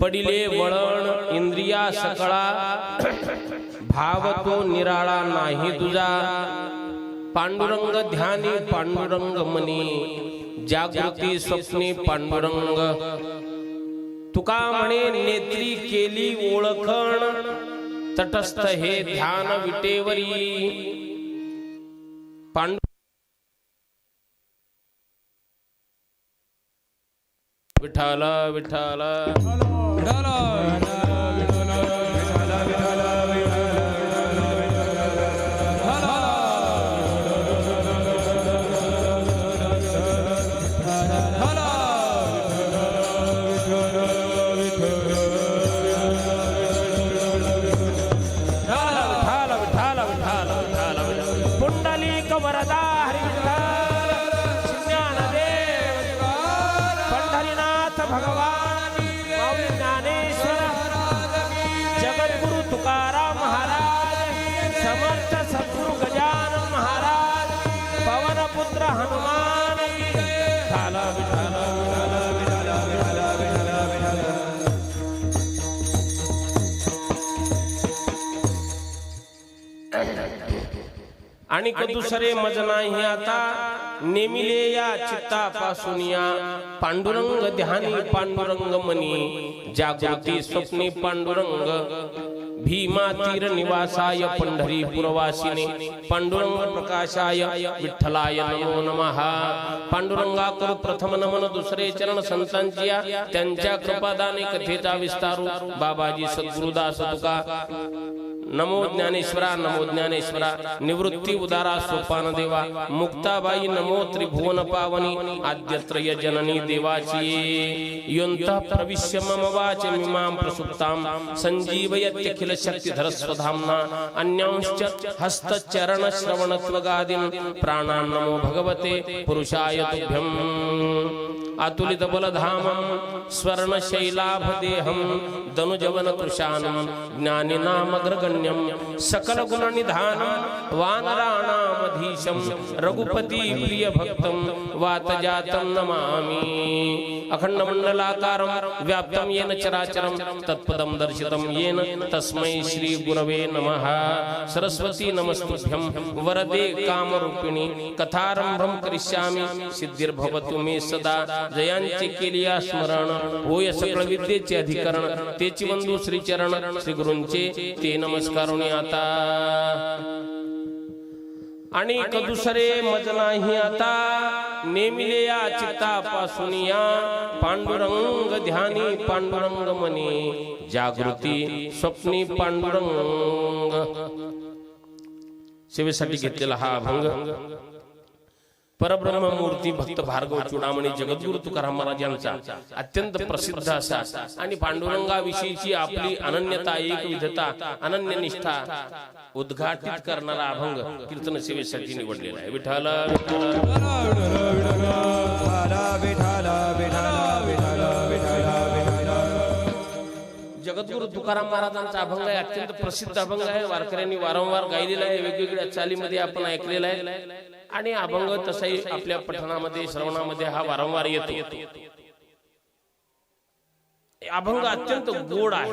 पडिले वळण इंद्रिया सकळा भाव तो निराळा नाही तुझा. पांडुरंग ध्यानी पांडुरंग मनी जागृती स्वप्ने पांडुरंग. तुका म्हणे नेत्री केली ओळखण तटस्थ हे ध्यान विटेवरी. पांडु विठाल विठाल विठाल आणि दुसरे मज नाही आता नेमिले या चित्तापासून या पांडुरंग ध्यानी पांडुरंग मनी जागृती स्वप्ने पांडुरंग भीमा तीर निवासाय पंढरी पुरवासिने पांडुरंग प्रकाशाय विठ्ठलाय नमो नमः. पांडुरंगा करू प्रथम नमन दुसरे चरण संतांच्या त्यांच्या कृपादाने कथेचा विस्तारू बाबाजी सद्गुरुदास तुका. नमो ज्ञानेश्वरा नमो ज्ञानेश्वरा निवृत्ती उदारा सोपान देवा मुक्ताबाई नमो त्रिभुवन पावनी आद्यत्रय जननी देवाची। योंत प्रविश्य मम वाच मिमां प्रसुप्तां संजीवयत्यखिल शक्तिधर अन्यांश्च हस्तचरण श्रवण प्राणान् नमो भगवते पुरुषाय तुभ्यम्। अतुलित बलधामं स्वर्णशैलाभ देहं दनुजवन निधान वानराणामधीशम सकलगुणनिधानं वानराणामधीशं भक्तम प्रियभक्तं वातजातं नमामि। अखण्डमण्डलाकारं व्याप्तम येन चराचरं तत्पदं दर्शितम येन तस्मै श्रीगुरवे नमः। सरस्वती नमस्तुभ्यं वरदे कामरूपिणी कथारंभम करिष्यामि सिद्धिर्भवतु मे सदा। जयांचे केलिया स्मरण. होय सकळ विद्येचे अधिकरण. तेची बंधू श्री चरण. श्री गुरूंचे ते नमस्कारुणी आता. आणि दुसरे मज नाही आता. नेमिले या चित्तापासून या पांडुरंग ध्यानी पांडुरंग मनी. जागृती स्वप्नी पांडुरंग. सेवेसाठी घेतलेला हा अभंग. परब्रह्म मूर्ती भक्त भार्गव चुडामणी जगद्गुरु तुकाराम महाराज यांचा अत्यंत प्रसिद्ध असा. आणि पांडुरंगाविषयीची आपली अनन्यता एक विधता अनन्य निष्ठा उद्घाटित करणारा अभंग कीर्तन सेवेसाठी निवडलेला आहे. विठाल जगद्गुरु तुकाराम महाराजांचा अभंग आहे. अत्यंत प्रसिद्ध अभंग आहे. वारकऱ्यांनी वारंवार गायलेला आहे. वेगवेगळ्या चालीमध्ये आपण ऐकलेला आहे. आणि अभंग तसाही आपल्या पठणामध्ये श्रवणामध्ये हा वारंवार येतो. अभंग अत्यंत गोड आहे.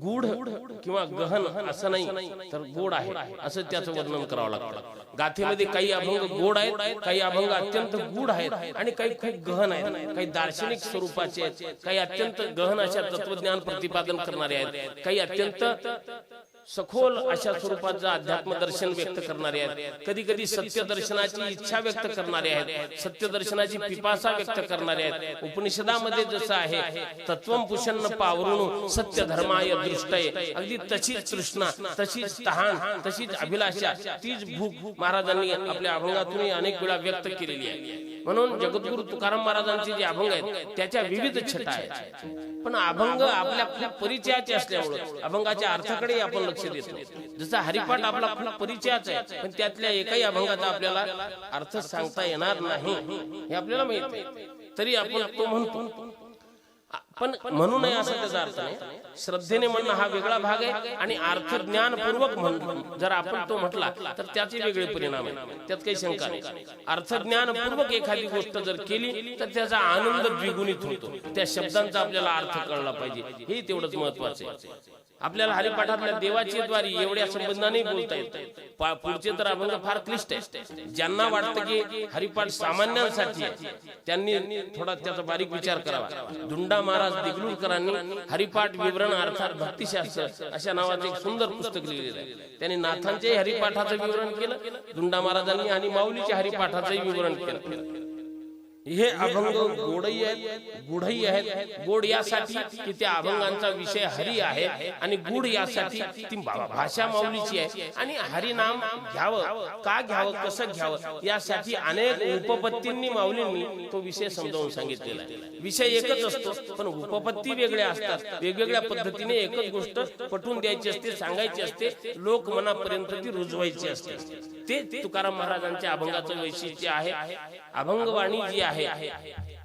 गुढ किंवा गहन असं नाही तर गोड आहे. असं त्याचं वर्णन करावं लागतं. गाथेमध्ये काही अभंग गोड आहेत काही अभंग अत्यंत गुढ आहेत आणि काही खूप गहन आहेत. काही दार्शनिक स्वरूपाचे आहेत काही अत्यंत गहन अशा तत्वज्ञान प्रतिपादन करणारे आहेत काही अत्यंत सखोल अशा स्वरूपाचं अध्यात्म दर्शन व्यक्त करणारे आहेत. कधी कधी सत्य दर्शनाची इच्छा व्यक्त करणारे आहेत. सत्य दर्शनाची पिपासा व्यक्त करणारे आहेत. उपनिषदामध्ये जसं आहे तत्वम पुषन्न पावरून सत्य धर्माय दृष्टय. अगदी तशीच तृष्णा तशीच तहान तशीच अभिलाषा तीच भूक महाराजांनी आपल्या अभंगातून अनेक वेळा व्यक्त केलेली आहे. म्हणून जगद्गुरु तुकाराम महाराजांचे जे अभंग आहेत त्याच्या विविध छटा आहेत. पण अभंग आपल्या आपल्या परिचयाचे असल्यामुळे अभंगाच्या अर्थाकडे आपण लक्ष देतो. जसा हरिपाठ आपला आपला परिचयाचा आहे पण त्यातल्या एकाही अभंगाचा आपल्याला अर्थ सांगता येणार नाही हे आपल्याला माहीत तरी आपण तो म्हणतो पण म्हणू नये असा त्याचा अर्थ नाही. श्रद्धेने म्हणणं हा वेगळा भाग आहे आणि अर्थ ज्ञानपूर्वक म्हणणं जर आपण तो म्हटला तर त्याचे वेगळे परिणाम आहे त्यात काही शंका नाही. अर्थ ज्ञानपूर्वक एखादी गोष्ट जर केली तर त्याचा आनंद द्विगुणित होतो. त्या शब्दांचा आपल्याला अर्थ कळला पाहिजे. हे तेवढंच महत्वाचं आहे. आपल्याला हरिपाठातल्या देवाची द्वारी एवढ्या संबंधाने बोलता येत. पुढचे तर अभंग फार क्लिष्ट आहे. ज्यांना वाटतं की हरिपाठ सामान्यांसाठी त्यांनी थोडा त्याचा बारीक विचार करावा. धुंडा महाराज देगलूरकरांनी हरिपाठ विवरण अर्थात भक्तिशास्त्र अशा नावाचं एक सुंदर पुस्तक लिहिलेलं आहे. त्यांनी नाथांचे हरिपाठाचं विवरण केलं धुंडा महाराजांनी आणि माऊलीच्या हरिपाठाचंही विवरण केलं. हे अभंग गोडही आहेत गुढही आहेत. गोड यासाठी की त्या अभंगांचा विषय हरी आहे आणि गुढ यासाठी ती भाषा माऊलीची आहे. आणि हरिनाम घ्यावं का घ्यावं कसं घ्यावं यासाठी अनेक उपपत्तींनी माऊलींनी तो विषय समजावून सांगितलेला आहे. विषय एकच असतो पण उपपत्ती वेगळ्या असतात. वेगवेगळ्या पद्धतीने एकच गोष्ट पटवून द्यायची असते सांगायची असते लोक मनापर्यंत ती रुजवायची असते. ते तुकाराम महाराजांच्या अभंगाचं वैशिष्ट्य आहे. अभंगवाणी जी आहे आहे.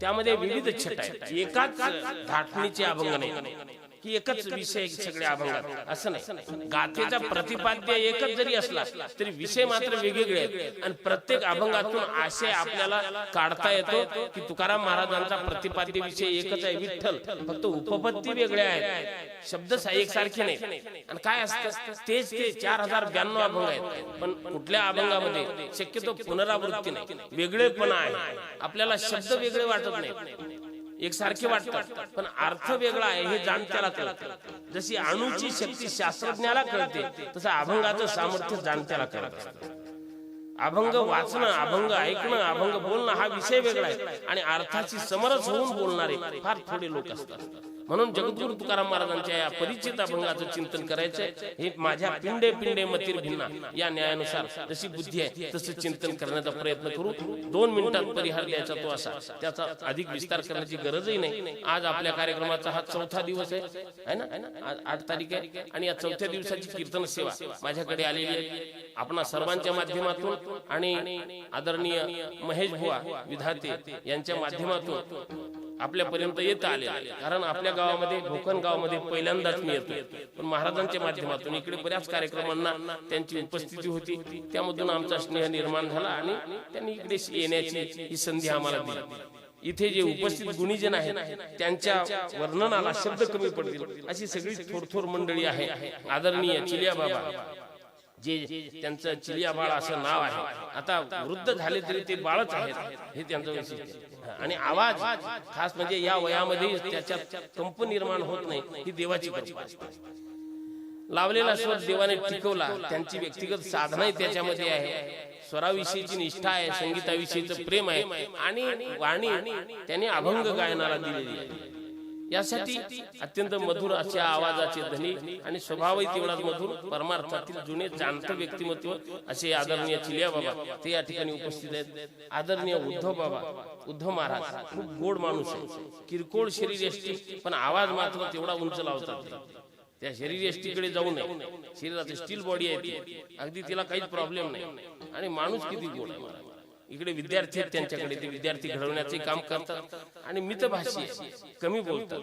त्यामध्ये विविध छटा आहेत. एकाच धाटणीचे अभंग नाही की एकच विषय सगळे अभंगात असं नाही. गाथेचा प्रतिपाद्य एकच जरी असला तरी विषय मात्र वेगवेगळे आहेत. आणि प्रत्येक अभंगातून आशय आपल्याला काढता येतो की तुकाराम महाराजांचा प्रतिपाद्य विषय एकच आहे विठ्ठल. फक्त उपपत्ती वेगळ्या आहेत. शब्द एकसारखे नाही आणि काय असतं? तेच ते चार हजार ब्याण्णव अभंग आहेत. पण कुठल्या अभंगामध्ये शक्यतो पुनरावृत्ती नाही. वेगळेपणा आहे. आपल्याला शब्द वेगळे वाटत नाही एकसारखे वाटतात. पण अर्थ वेगळा आहे हे जाणत्याला कळतं. जशी अणुची शक्ती शास्त्रज्ञाला कळते तसं अभंगाचं सामर्थ्य जाणत्याला कळत. असतं अभंग वाचणं अभंग ऐकणं अभंग बोलणं हा विषय वेगळा आहे. आणि अर्थाची समरस होऊन बोलणारे फार थोडे लोक असतात. म्हणून जगद्गुरु तुकाराम महाराजांच्या या परिचित अभंगाचं चिंतन करायचंय. हे माझ्या पिंडे पिंडे मतीर भिन्ना. या न्यायानुसार जशी बुद्धी आहे तसं चिंतन करण्याचा प्रयत्न करू. दोन मिनिटात परिहार द्यायचा तो असा. त्याचा अधिक विस्तार करण्याची गरजही नाही. आज आपल्या कार्यक्रमाचा हा चौथा दिवस आहे. है ना? आठ तारीख आहे. आणि या चौथ्या दिवसाची कीर्तन सेवा माझ्याकडे आलेली आहे. आपणा सर्वांच्या माध्यमातून आणि आदरणीय महेश बुवा विधाते यांच्या माध्यमातून आपल्यापर्यंत येत आले कारण आपल्या गावामध्ये भोकन गावामध्ये पहिल्यांदाच मी येतोय पण महाराजांच्या माध्यमातून इकडे बऱ्याच कार्यक्रमांना त्यांची उपस्थिती होती. त्यामधून आमचा स्नेह निर्माण झाला आणि त्यांनी इकडे येण्याची ही संधी आम्हाला दिली. इथे जे उपस्थित गुणीजन आहेत त्यांच्या वर्णनाला शब्द कमी पडतील. अशी सगळी थोडथोर मंडळी आहे आदरणीय चिलिया बाबा. जे त्यांचं चिलिया बाळ असं नाव आहे. आता वृद्ध झाले तरी ते बाळच आहेत हे त्यांचं वैशिष्ट्य. आणि आवाज खास म्हणजे या वयामध्ये त्याच्यात कंप निर्माण होत नाही ही देवाची कृपा असते. लावलेला स्वर देवाने टिकवला त्यांची व्यक्तिगत साधनाही त्याच्यामध्ये आहे. स्वराविषयीची निष्ठा आहे संगीताविषयीचं प्रेम आहे आणि वाणी त्याने अभंग गायनाला दिलेली आहे. यासाठी अत्यंत मधुर अशा आवाजाचे धनी आणि स्वभावही तेवढाच मधुर परमार्थातील जुने जाणत व्यक्तिमत्व असे आदरणीय चिलिया बाबा. ते या ठिकाणी उपस्थित आहेत. आदरणीय उद्धव बाबा. उद्धव महाराज. खूप गोड माणूस आहे किरकोळ शरीर यष्टी पण आवाज मात्र तेवढा उंच लावतात त्या शरीर यष्टीकडे जाऊ नये. शरीराची स्टील बॉडी आहे ती. अगदी तिला काहीच प्रॉब्लेम नाही. आणि माणूस किती गोड आहे. इकडे विद्यार्थी आहेत त्यांच्याकडे ते विद्यार्थी घडवण्याचे काम करतात. आणि मितभाषी कमी बोलतात.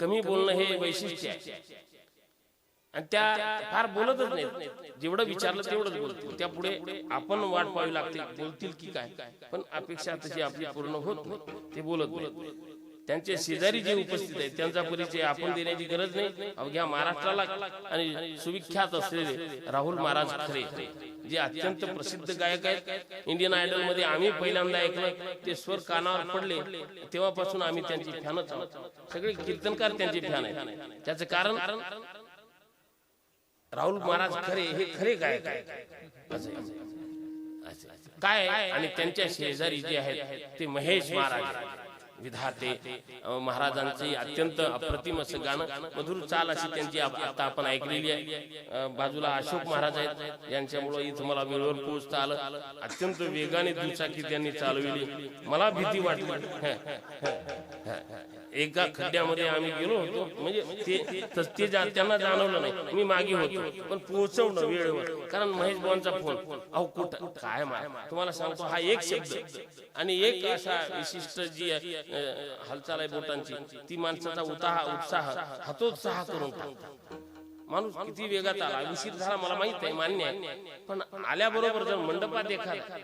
कमी बोलणं हे वैशिष्ट्य आहे. आणि त्या फार बोलतच नाहीत. जेवढं विचारलं तेवढंच बोलतील त्या पुढे आपण वाट पाहावी लागते बोलतील की काय. पण अपेक्षा तशी आपली पूर्ण होत नाही. ते बोलत बोलत त्यांचे शेजारी जे उपस्थित आहेत त्यांचा परिचय आपण देण्याची गरज नाही अवघ्या महाराष्ट्राला आणि सुविख्यात असलेले राहुल महाराज खरे जे अत्यंत प्रसिद्ध गायक आहेत. इंडियन आयडलमध्ये आम्ही पहिल्यांदा ऐकलं ते स्वर कानावर पडले तेव्हापासून आम्ही त्यांची फॅनच आहोत. सगळे कीर्तनकार त्यांचे फॅन आहेत. त्याचं कारण राहुल महाराज खरे हे खरे गायक आहेत. काय? आणि त्यांच्या शेजारी जे आहेत ते महेश महाराज. विधाते महाराजांचे अत्यंत अप्रतिम असं गाणं मधुर चाल अशी त्यांची आता आपण ऐकलेली आहे. बाजूला अशोक महाराज आहेत यांच्यामुळे इथं मला वेळेवर पोहोचता आलं. अत्यंत वेगाने दुचाकी त्यांनी चालविली. मला भीती वाटली. हं, हं, हं. एका खड्ड्यामध्ये आम्ही गेलो होतो. म्हणजे ते तस- ते जा- त्यांना जाणवलं नाही. मी मागे होतो. पण पोहोचवलं वेळेवर. कारण महेश भावांचा फोन. अहो कुठं काय तुम्हाला सांगतो हा एक शब्द. आणि एक असा विशिष्ट जी हालचाल आहे बोटांची. ती माणसाचा उताहा उत्साह हतोत्साह करून माणूस किती वेगात आला उशीर झाला मला माहीत आहे मान्य आहे. पण आल्याबरोबर जर मंडपात एखादा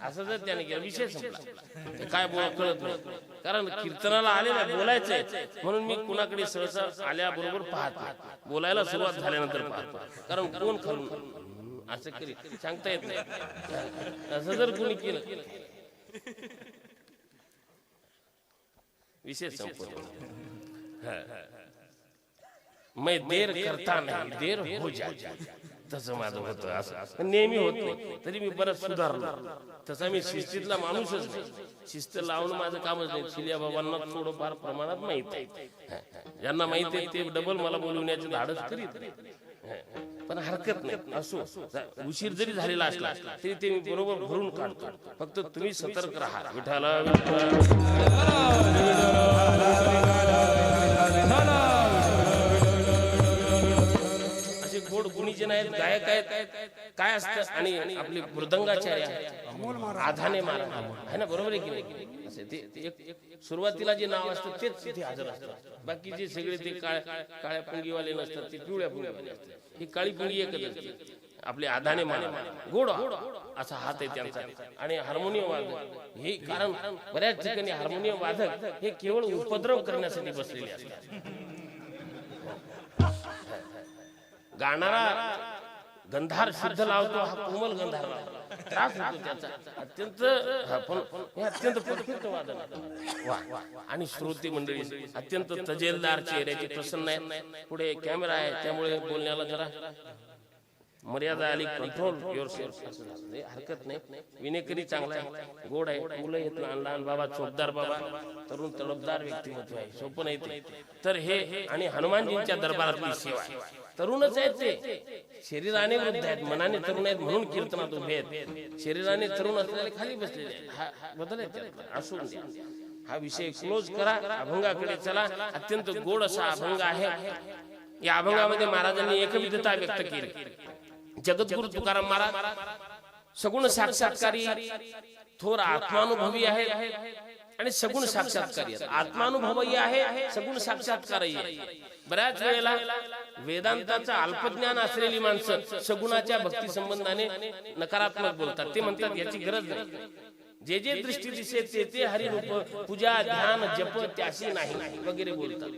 असं जर त्याने केलं विषय संपला. काय बोला कळत नाही. कारण कीर्तनाला आले ना बोलायचंय. म्हणून मी कुणाकडे सहसा आल्याबरोबर पाहतो बोलायला सुरुवात झाल्यानंतर पाहतो कारण कोण करून असं करी सांगता येत नाही. असं जर कोणी केलं. विषय संपतो. हा. मैं देर करता नाही देर हो जाए तसं माझं होतं असं. नेहमी होत. नाही तरी मी बरंच सुधारलो. तसा मी शिस्तीतला माणूसच नाही. शिस्त लावणं माझं कामच नाही. शिल्या बाबांना थोडंफार प्रमाणात माहीत आहे. ज्यांना माहीत आहे ते डबल मला बोलवण्याचे धाडस करीत. पण हरकत नाही. असो. उशीर जरी झालेला असला तरी ते मी बरोबर भरून काढतो. फक्त तुम्ही सतर्क राहा. विठाला जे नाहीत गायक आहेत काय असतं? आणि आपले मृदंगाचार्य आहेत. आधाने मारा आहे ना? बरोबर आहे की असे ते सुरुवातीला जे नाव असतं तेच तिथे हजर असतं बाकी जे सगळे ते काळ काळ्या पुंगीवाले नसतात ते पिवळ्या पुंगीवाले असतात. ही काळी पुंगी एकच असते. आपले आधाने मारा गोड असा हात आहे त्यांचा. आणि हार्मोनियम वादक. हे कारण बऱ्याच ठिकाणी हार्मोनियम वादक हे केवळ उपद्रव करण्यासाठी बसलेले असतात. गाणारा गंधार शुद्ध लावतो हा कोमल गंधार. लावतो त्रास होतो त्याचा. अत्यंत हे अत्यंत परफेक्ट वादन. वा आणि श्रोते मंडळी अत्यंत तजेलदार चेहऱ्याचे प्रसन्न आहे पुढे कॅमेरा आहे त्यामुळे बोलण्याला जरा मर्यादा आली. कंट्रोल युअर हरकत नाही. विनेकरी चांगला आहे. गोड आहे. मुलं येत लहान लहान बाबा चोपदार बाबा. तरुण तडपदार व्यक्तिमत्व आहे. सोपं नाही तर हे आणि हनुमानजींच्या दरबारातली सेवा आहे. तरुणच आहेत ते. शरीराने वृद्ध आहेत मनाने तरुण आहेत म्हणून कीर्तनात उभे आहेत. शरीराने तरुण असलेले खाली बसलेले आहेत. हा बदल आहे त्यात. असू द्या. हा विषय क्लोज करा. अभंगाकडे चला. अत्यंत गोड असा अभंग आहे. या अभंगामध्ये महाराजांनी एकविधता व्यक्त केली. जगद्गुरु तुकाराम महाराज सगुण साक्षात्कारी थोर आत्मानुभवी आहे आणि सगुण साक्षात्कारी. आत्मानुभवही आहे सगुण साक्षात्कारही आहे. बऱ्याच वेळेला वेदांताचं अल्पज्ञान असलेली माणसं सगुणाच्या भक्ती संबंधाने नकारात्मक बोलतात. ते म्हणतात याची गरज नाही. जे जे दृष्टी दिसे ते ते हरिरूप पूजा ध्यान जप त्याशी नाही वगैरे बोलतात.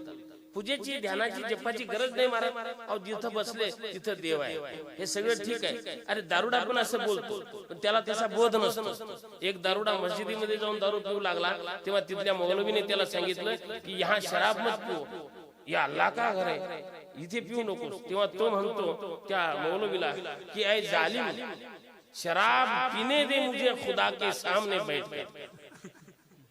पूजेची ध्यानाची जपाची गरज नाही महाराज अहो जिथं बसले तिथं देव आहे. हे सगळं ठीक आहे. अरे दारुडा पण असं बोलतो. पण त्याला त्याचा बोध नसतो. एक दारुडा मस्जिदीमध्ये जाऊन दारू पिऊ लागला तेव्हा तिथल्या मौलवीने त्याला सांगितलं की ह्या शराब मत पिऊ या अल्ला का घर आहे इथे पिऊ नको तेव्हा तो म्हणतो त्या मौलवीला की आय जालिम शराब पीने दे मुझे खुदा के सामने बैठ कर.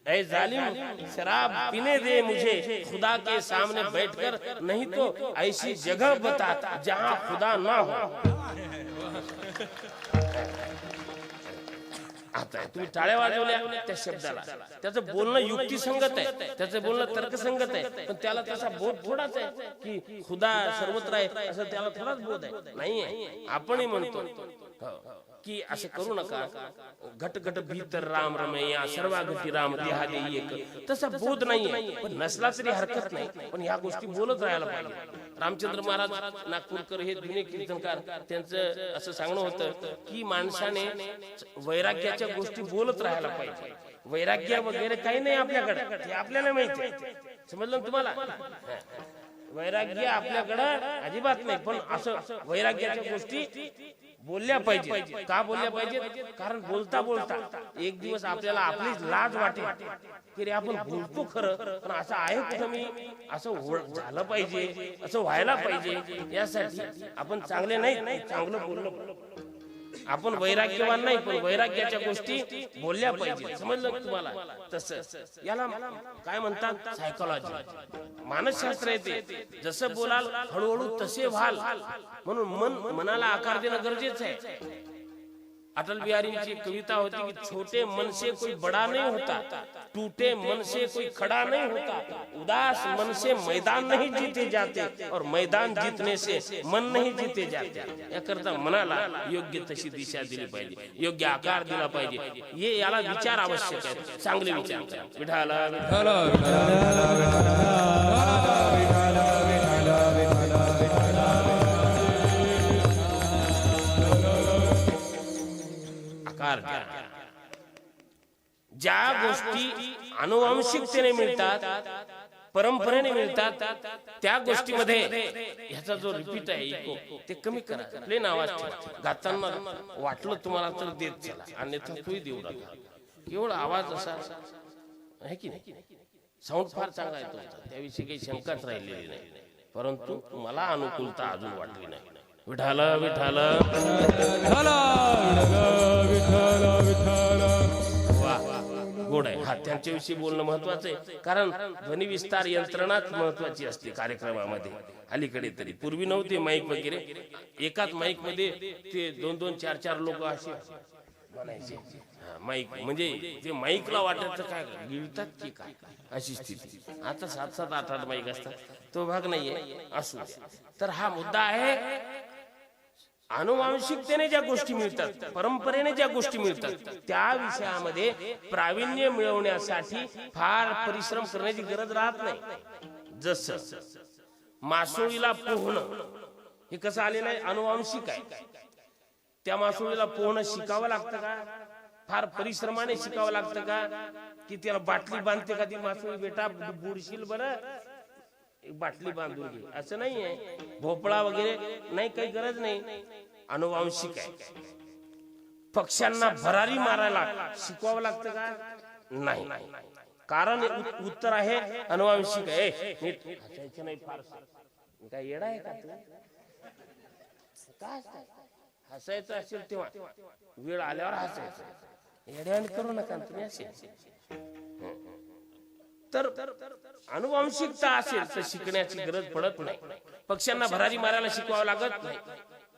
ऐ जालिम शराब पीने दे मुझे खुदा के सामने बैठकर नहीं तो ऐसी जगह बता जहां खुदा ना हो. आता. तुम्ही टाळ्या वाजवल्या त्या शब्दाला. त्याचं बोलणं युक्तिसंगत आहे. त्याचं बोलणं तर्कसंगत आहे. पण त्याला तसा बोध थोडाच आहे की खुदा सर्वत्र आहे. असं त्याला थोडाच बोध आहे. नाही आहे. आपणही म्हणतो. की असं करू नका. घट घट भीतर राम रमैया सर्वागती राम देहा दे एक. तसा बोध नाहीये. पण नसला तरी हरकत नाही. पण ह्या गोष्टी बोलत राहायला पाहिजे. रामचंद्र महाराज नागपूरकर हे जुने कीर्तनकार त्यांचं असं सांगणं होतं की माणसाने वैराग्याच्या गोष्टी बोलत राहायला पाहिजे. वैराग्य वगैरे काही नाही आपल्याकडे. हे आपल्याला माहिती समजलं ना तुम्हाला? वैराग्य आपल्याकडं अजिबात नाही. पण असं वैराग्याच्या गोष्टी बोलल्या पाहिजे का बोलल्या पाहिजे कारण बोलता बोलता एक दिवस आपल्याला आपलीच लाज वाटेल. की रे आपण बोलतो खरं पण असं आहे कुठं मी? असं झालं पाहिजे असं व्हायला पाहिजे. यासाठी आपण चांगले नाही चांगलं बोललं. आपण वैराग्यवान नाही पण वैराग्याच्या गोष्टी बोलल्या पाहिजे समजलं तुम्हाला? तसं. याला काय म्हणतात सायकोलॉजी मानसशास्त्र येते. जसं बोलाल हळूहळू तसे व्हाल. म्हणून मन मनाला आकार देणं गरजेचं आहे. अटल बिहारींची कविता होती की छोटे मन से कोई बड़ा नहीं होता. टूटे मन से कोई खड़ा नहीं होता। उदास मन से मैदान नहीं जीते जाते और मैदान जीतने से मन नहीं जीते जाते याकरता मनाला योग्य तशी दिशा दिली पाहिजे। योग्य आकार दिला पाहिजे। हे याला विचार आवश्यक आहे. चांगले विचार. करा. विठाला विठाला. आकार द्या. ज्या गोष्टी अनुवांशिकतेने मिळतात परंपरेने मिळतात त्या गोष्टीमध्ये ह्याचा जो रिपीट आहे इको ते कमी करा. प्लेन आवाज. गाताना वाटलं तुम्हाला तर देत चला. अन्यथा तोही देऊ नका. केवळ आवाज असा आहे की नाही? साऊंड फार चांगला आहे तुमचा. त्याविषयी काही शंकाच राहिलेली नाही. परंतु मला अनुकूलता अजून वाटली नाही. विठाल विठाल वा गोड आहे. हा त्यांच्याविषयी बोलणं महत्वाचं आहे. कारण ध्वनी विस्तार यंत्रणाच महत्वाची असते कार्यक्रमामध्ये. अलीकडे तरी. पूर्वी नव्हते माईक वगैरे. एकाच माईकमध्ये ते दोन दोन चार चार लोक असे म्हणायचे. हा, माईक म्हणजे ते माईकला वाटायचं काय? गिळतात की काय? अशी स्थिती. आता सात सात आठ आठ माईक असतात. तो भाग नाहीये. असू तर हा मुद्दा आहे अनुवांशिकतेने ज्या गोष्टी मिळतात परंपरेने ज्या गोष्टी मिळतात त्या विषयामध्ये प्रावीण्य मिळवण्यासाठी फार परिश्रम करण्याची गरज राहत नाही. जस मासोळीला पोहणं हे कसं आलेलं आहे? अनुवांशिक आहे. त्या मासोळीला पोहणं शिकावं लागतं का? फार परिश्रमाने शिकावं लागतं का? की त्याला बाटली बांधते का ती मासोळी? बेटा बुडशील बरं. एक बाटली बांधून घे. असं नाहीये. भोपळा वगैरे नाही काही गरज नाही. अनुवांशिक आहे. पक्ष्यांना भरारी मारायला शिकवावं लागतं का? नाही. कारण उत्तर आहे अनुवांशिक आहे ए, नीट. हसायचं नाही फार काय येडा आहे का तू? काय? हसायचं असेल तेव्हा. वेळ आल्यावर हसायचं. येड्याने करू नका तुम्ही असे. तर अनुवांशिकता असेल तर शिकण्याची गरज पडत नाही. पक्ष्यांना भरारी मारायला शिकवावं लागत नाही.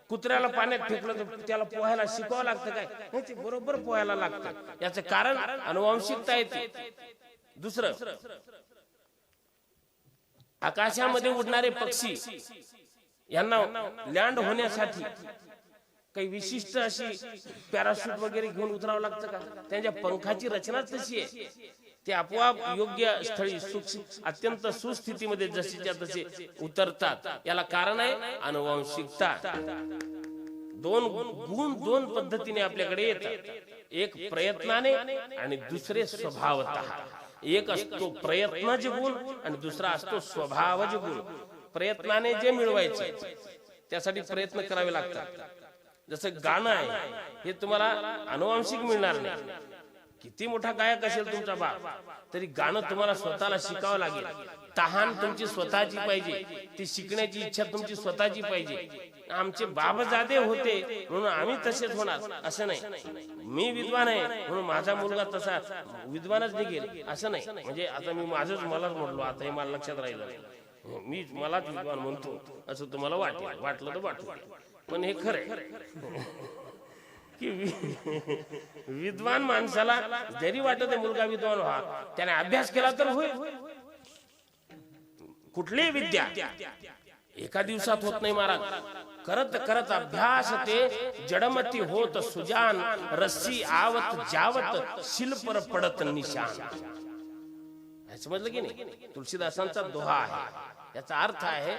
कुत्र्याला पाण्यात फेकलं तर त्याला पोहायला शिकवावं लागतं काय? नाही ते बरोबर पोहायला लागतं. याचं कारण अनुवांशिकता येते. दुसरं आकाशामध्ये उडणारे पक्षी यांना लँड होण्यासाठी काही विशिष्ट अशी पॅराशूट वगैरे घेऊन उतरावं लागतं का? त्यांच्या पंखाची रचनाच तशी आहे. ते आपोआप योग्य स्थळी अत्यंत सुस्थितीमध्ये जसेच्या तसे उतरतात. याला कारण आहे अनुवांशिकता. दोन गुण दोन पद्धतीने आपल्याकडे येतात. एक प्रयत्नाने आणि दुसरे स्वभावत. एक असतो प्रयत्नाचे गुण आणि दुसरा असतो स्वभावज गुण. प्रयत्नाने जे मिळवायचे त्यासाठी प्रयत्न करावे लागतात. जसं गाणं आहे हे तुम्हाला अनुवांशिक मिळणार नाही. किती मोठा गायक असेल तुमचा बाप तरी गाणं तुम्हाला स्वतःला शिकावं लागेल. तहान तुमची स्वतःची पाहिजे ती शिकण्याची इच्छा तुमची स्वतःची पाहिजे. आमचे बाबजादे होते म्हणून आम्ही तसेच होणार असं नाही. मी विद्वान आहे म्हणून माझा मुलगा तसा विद्वानच निघेल असं नाही. म्हणजे आता मी माझंच मलाच म्हटलो आता हे मला लक्षात राहिलं नाही. मी मलाच विद्वान म्हणतो असं तुम्हाला वाटेल वाटलं तर वाटलं पण हे खरं की विद्वान माणसाला जरी वाटत मुलगा विद्वान व्हा त्याने अभ्यास केला तर होईल. कुठलीही विद्या एका दिवसात होत नाही महाराज. करत करत अभ्यास ते जडमती होत सुजान रस्सी आवत जावत शिल्पर पडत निशान. समजलं की नाही? तुलसीदासांचा दोहा आहे. याचा अर्थ आहे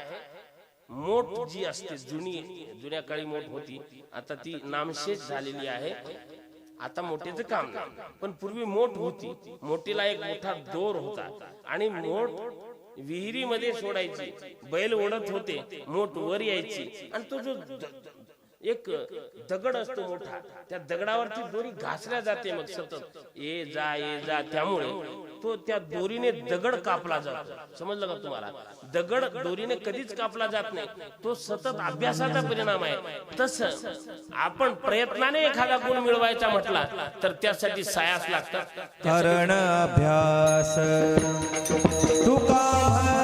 मोठ जी असते जुनी जुन्या काळी मोठ होती. आता ती नामशेष झालेली आहे. आता मोठेच काम नाही. पण पूर्वी मोठ होती. मोठीला एक मोठा दोर होता. आणि मोठ विहिरीमध्ये सोडायची. बैल ओढत होते. मोठ वर यायची. आणि तो जो एक दगड असतो मोठा. त्या दगडावरती दोरी घासल्या जाते मग सतत ये जा ये जा त्यामुळे तो त्या दोरीने दगड कापला जातो. समजलं का तुम्हाला? दगड दोरीने कधीच कापला जात नाही. तो सतत अभ्यासाचा परिणाम आहे. तस आपण प्रयत्नाने एखादा गुण मिळवायचा म्हटला तर त्यासाठी सायास लागतात. कारण अभ्यास. तुका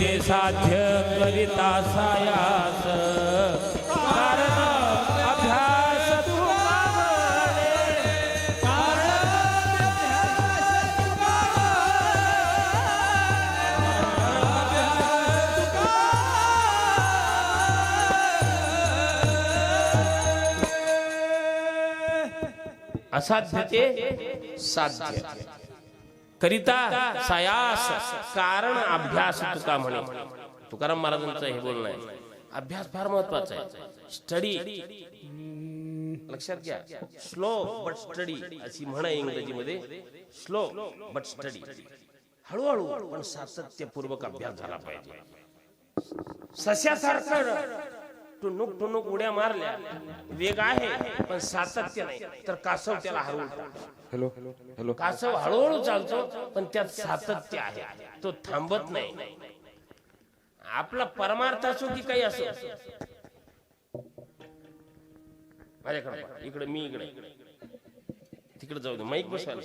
ते साध्य करिता सायास. कारण अभ्यास असाध्य ते साध्य. करिता सायास कारण अभ्यास तुका म्हणे? तुकाराम महाराजांचं हे बोलणं आहे. अभ्यास फार महत्त्वाचा आहे. स्टडी लक्षात घ्या. स्लो बट स्टडी अशी म्हण आहे इंग्रजीमध्ये. स्लो बट स्टडी हळूहळू पण सातत्यपूर्वक अभ्यास झाला पाहिजे. सशासारखं टुनुक टुनुक उड्या मारल्या. वेग आहे पण सातत्य नाही. तर कासव त्याला टाकतो. Hello hello. कासव हळूहळू चालतो पण त्यात सातत्य आहे. तो थांबत नाही. आपला परमार्थ असो की काही असो. माझ्याकडे. इकडे मी इकडे. तिकडे जाऊ दे माईक बसवायला